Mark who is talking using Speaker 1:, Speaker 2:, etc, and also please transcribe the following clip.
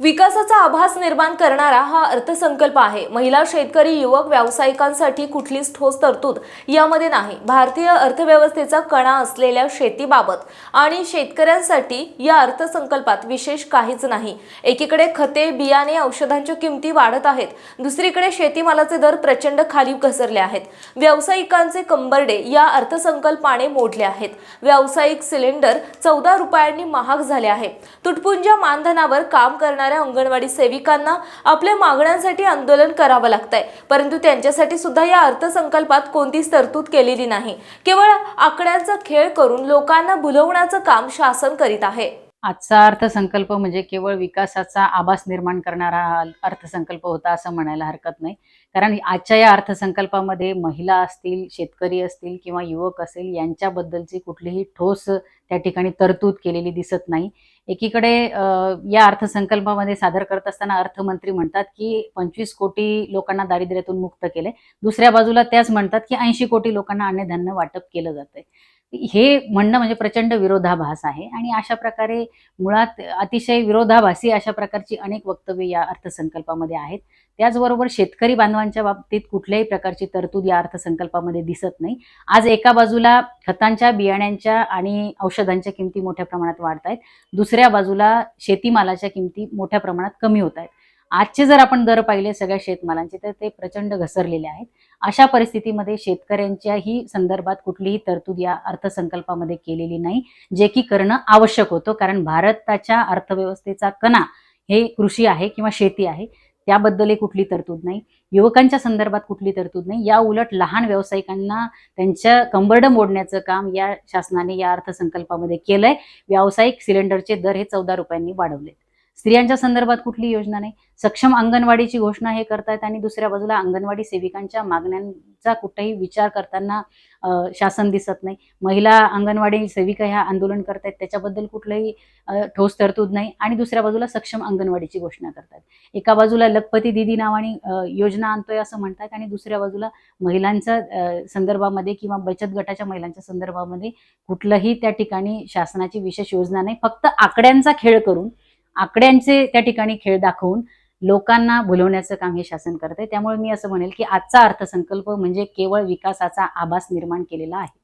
Speaker 1: विकासाचा आभास निर्माण करणारा हा अर्थसंकल्प आहे. महिला शेतकरी युवक व्यावसायिकांसाठी कुठलीच ठोस तरतूद यामध्ये नाही. भारतीय अर्थव्यवस्थेचा कणा असलेल्या शेतीबाबत आणि शेतकऱ्यांसाठी या अर्थसंकल्पात विशेष काहीच नाही. एकीकडे खते बियाणे औषधांच्या किमती वाढत आहेत. दुसरीकडे शेतीमालाचे दर प्रचंड खाली घसरले आहेत. व्यावसायिकांचे कंबरडे या अर्थसंकल्पाने मोडले आहेत. व्यावसायिक सिलेंडर चौदा रुपयांनी महाग झाले आहे. तुटपुंज्या मानधनावर काम करणाऱ्या अंगणवाडी सेविकांना आपल्या मागण्यांसाठी आंदोलन करावं लागतंय. परंतु त्यांच्यासाठी सुद्धा या अर्थसंकल्पात कोणतीच तरतूद केलेली नाही. केवळ आकड्यांचा खेळ करून लोकांना भुलवण्याचं काम शासन करीत आहे.
Speaker 2: आजचा अर्थसंकल्प म्हणजे केवळ विकासाचा आभास निर्माण करणारा हा अर्थसंकल्प होता असं म्हणायला हरकत नाही. कारण आजच्या या अर्थसंकल्पामध्ये महिला असतील शेतकरी असतील किंवा युवक असेल यांच्याबद्दलची कुठलीही ठोस त्या ठिकाणी तरतूद केलेली दिसत नाही. एकीकडे या अर्थसंकल्पामध्ये सादर करत असताना अर्थमंत्री म्हणतात की पंचवीस कोटी लोकांना दारिद्र्यातून मुक्त केले दुसऱ्या बाजूला त्याच म्हणतात की ऐंशी कोटी लोकांना अन्नधान्य वाटप केलं जातंय. हे म्हणणं म्हणजे प्रचंड विरोधाभास आहे. आणि अशा प्रकारे मुळात अतिशय विरोधाभासी अशा प्रकारची अनेक वक्तव्य या अर्थसंकल्पामध्ये आहेत. त्याचबरोबर शेतकरी बांधवांच्या बाबतीत कुठल्याही प्रकारची तरतूद या अर्थसंकल्पामध्ये दिसत नाही. आज एका बाजूला खतांच्या बियाण्यांच्या आणि औषधांच्या किमती मोठ्या प्रमाणात वाढत आहेत दुसऱ्या बाजूला शेतीमालाच्या किमती मोठ्या प्रमाणात कमी होत आहेत आजचे जर आपण दर पाहिले सगळ्या शेतमालांचे तर ते प्रचंड घसरलेले आहेत. अशा परिस्थितीमध्ये शेतकऱ्यांच्याही संदर्भात कुठलीही तरतूद या अर्थसंकल्पामध्ये केलेली नाही जे की करणं आवश्यक होतं. कारण भारताच्या अर्थव्यवस्थेचा कणा हे कृषी आहे किंवा शेती आहे त्याबद्दलही कुठली तरतूद नाही. युवकांच्या संदर्भात कुठली तरतूद नाही. या उलट लहान व्यावसायिकांना त्यांच्या कंबर्ड मोडण्याचं काम या शासनाने या अर्थसंकल्पामध्ये केलंय. व्यावसायिक सिलेंडरचे दर हे चौदा रुपयांनी वाढवलेत. स्त्रियांच्या संदर्भात कुठली योजना नाही. सक्षम अंगणवाडीची घोषणा हे करतायत आणि दुसऱ्या बाजूला अंगणवाडी सेविकांच्या मागण्यांचा कुठेही विचार करताना शासन दिसत नाही. महिला अंगणवाडी सेविका ह्या आंदोलन करतायत त्याच्याबद्दल कुठलंही ठोस तरतूद नाही. आणि दुसऱ्या बाजूला सक्षम अंगणवाडीची घोषणा करतात एका बाजूला लखपती दिदी नावाने योजना आणतोय असं म्हणतात आणि दुसऱ्या बाजूला महिलांच्या संदर्भामध्ये किंवा बचत गटाच्या महिलांच्या संदर्भामध्ये कुठलंही त्या ठिकाणी शासनाची विशेष योजना नाही. फक्त आकड्यांचा खेळ करून आकड्यांचे त्या ठिकाणी खेळ दाखवून लोकांना भुलवण्याचं काम हे शासन करते त्यामुळे मी असं म्हणेल की आजचा अर्थसंकल्प म्हणजे केवळ विकासाचा आभास निर्माण केलेला आहे.